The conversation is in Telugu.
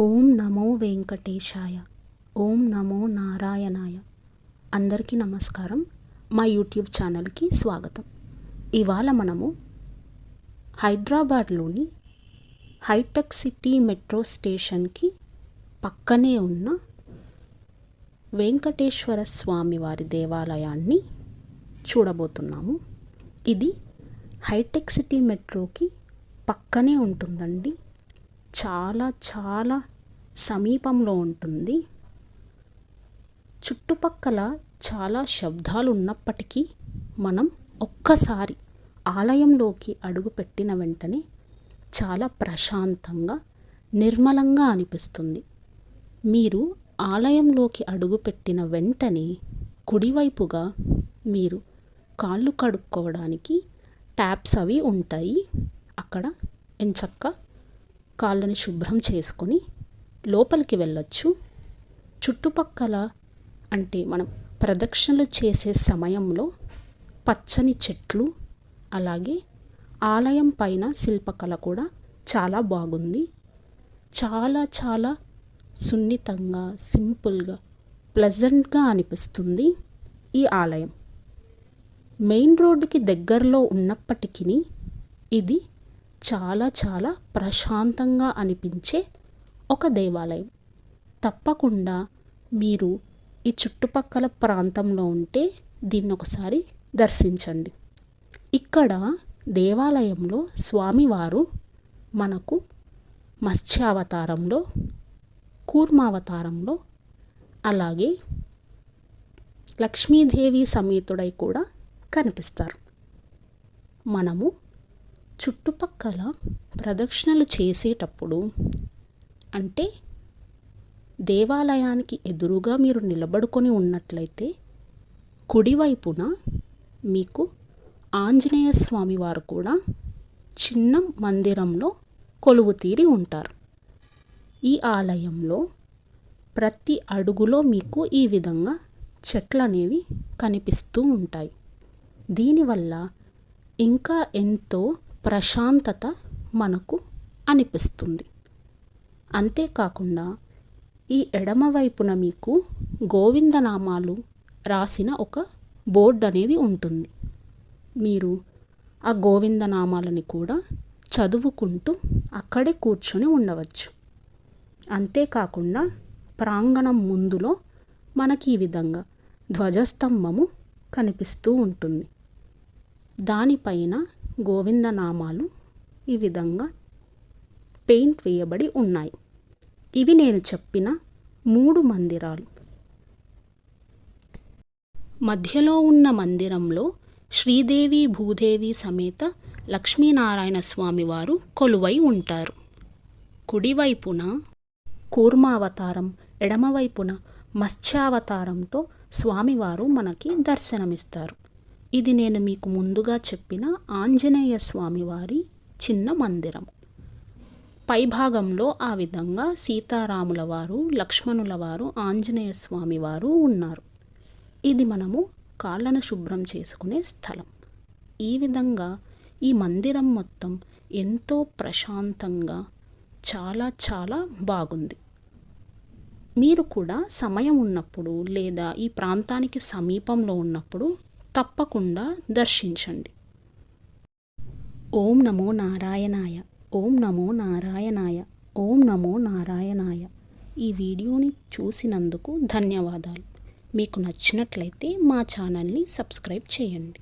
ఓం నమో వెంకటేశాయ ఓం నమో నారాయణాయ. అందరికీ నమస్కారం. మా యూట్యూబ్ ఛానల్కి స్వాగతం. ఇవాళ మనము హైదరాబాద్లోని హైటెక్ సిటీ మెట్రో స్టేషన్కి పక్కనే ఉన్న వెంకటేశ్వర స్వామి వారి దేవాలయాన్ని చూడబోతున్నాము. ఇది హైటెక్ సిటీ మెట్రోకి పక్కనే ఉంటుందండి. చాలా చాలా సమీపంలో ఉంటుంది. చుట్టుపక్కల చాలా శబ్దాలు ఉన్నప్పటికీ మనం ఒక్కసారి ఆలయంలోకి అడుగుపెట్టిన వెంటనే చాలా ప్రశాంతంగా నిర్మలంగా అనిపిస్తుంది. మీరు ఆలయంలోకి అడుగుపెట్టిన వెంటనే కుడివైపుగా మీరు కాళ్ళు కడుక్కోవడానికి ట్యాప్స్ అవి ఉంటాయి. అక్కడ ఎంచక్క కాళ్ళని శుభ్రం చేసుకొని లోపలికి వెళ్ళొచ్చు. చుట్టుపక్కల అంటే మనం ప్రదక్షిణలు చేసే సమయంలో పచ్చని చెట్లు అలాగే ఆలయం పైన శిల్పకళ కూడా చాలా బాగుంది. చాలా చాలా సున్నితంగా సింపుల్గా ప్లెజెంట్గా అనిపిస్తుంది ఈ ఆలయం. మెయిన్ రోడ్డుకి దగ్గరలో ఉన్నప్పటికీ ఇది చాలా చాలా ప్రశాంతంగా అనిపించే ఒక దేవాలయం. తప్పకుండా మీరు ఈ చుట్టుపక్కల ప్రాంతంలో ఉంటే దీన్ని ఒకసారి దర్శించండి. ఇక్కడ దేవాలయంలో స్వామివారు మనకు మత్స్యావతారంలో కూర్మావతారంలో అలాగే లక్ష్మీదేవి సమేతుడై కూడా కనిపిస్తారు. మనము చుట్టుపక్కల ప్రదక్షిణలు చేసేటప్పుడు అంటే దేవాలయానికి ఎదురుగా మీరు నిలబడుకొని ఉన్నట్లయితే కుడివైపున మీకు ఆంజనేయ స్వామి వారు కూడా చిన్న మందిరంలో కొలువు తీరి ఉంటారు. ఈ ఆలయంలో ప్రతి అడుగులో మీకు ఈ విధంగా చెట్లు అనేవి కనిపిస్తూ ఉంటాయి. దీనివల్ల ఇంకా ఎంతో ప్రశాంతత మనకు అనిపిస్తుంది. అంతేకాకుండా ఈ ఎడమవైపున మీకు గోవిందనామాలు రాసిన ఒక బోర్డు అనేది ఉంటుంది. మీరు ఆ గోవిందనామాలని కూడా చదువుకుంటూ అక్కడే కూర్చొని ఉండవచ్చు. అంతేకాకుండా ప్రాంగణం ముందులో మనకి ఈ విధంగా ధ్వజస్తంభము కనిపిస్తూ ఉంటుంది. దానిపైన గోవిందనామాలు ఈ విధంగా పెయింట్ వేయబడి ఉన్నాయి. ఇవి నేను చెప్పిన మూడు మందిరాలు. మధ్యలో ఉన్న మందిరంలో శ్రీదేవి భూదేవి సమేత లక్ష్మీనారాయణ స్వామివారు కొలువై ఉంటారు. కుడివైపున కూర్మావతారం ఎడమవైపున మత్స్యావతారంతో స్వామివారు మనకి దర్శనమిస్తారు. ఇది నేను మీకు ముందుగా చెప్పిన ఆంజనేయ స్వామివారి చిన్న మందిరం. పైభాగంలో ఆ విధంగా సీతారాముల వారు లక్ష్మణుల వారు ఆంజనేయ స్వామి వారు ఉన్నారు. ఇది మనము కాళ్ళను శుభ్రం చేసుకునే స్థలం. ఈ విధంగా ఈ మందిరం మొత్తం ఎంతో ప్రశాంతంగా చాలా చాలా బాగుంది. మీరు కూడా సమయం ఉన్నప్పుడు లేదా ఈ ప్రాంతానికి సమీపంలో ఉన్నప్పుడు తప్పకుండా దర్శించండి. ఓం నమో నారాయణాయ ఓం నమో నారాయణాయ ఓం నమో నారాయణాయ. ఈ వీడియోని చూసినందుకు ధన్యవాదాలు. మీకు నచ్చినట్లయితే మా ఛానల్ని సబ్స్క్రైబ్ చేయండి.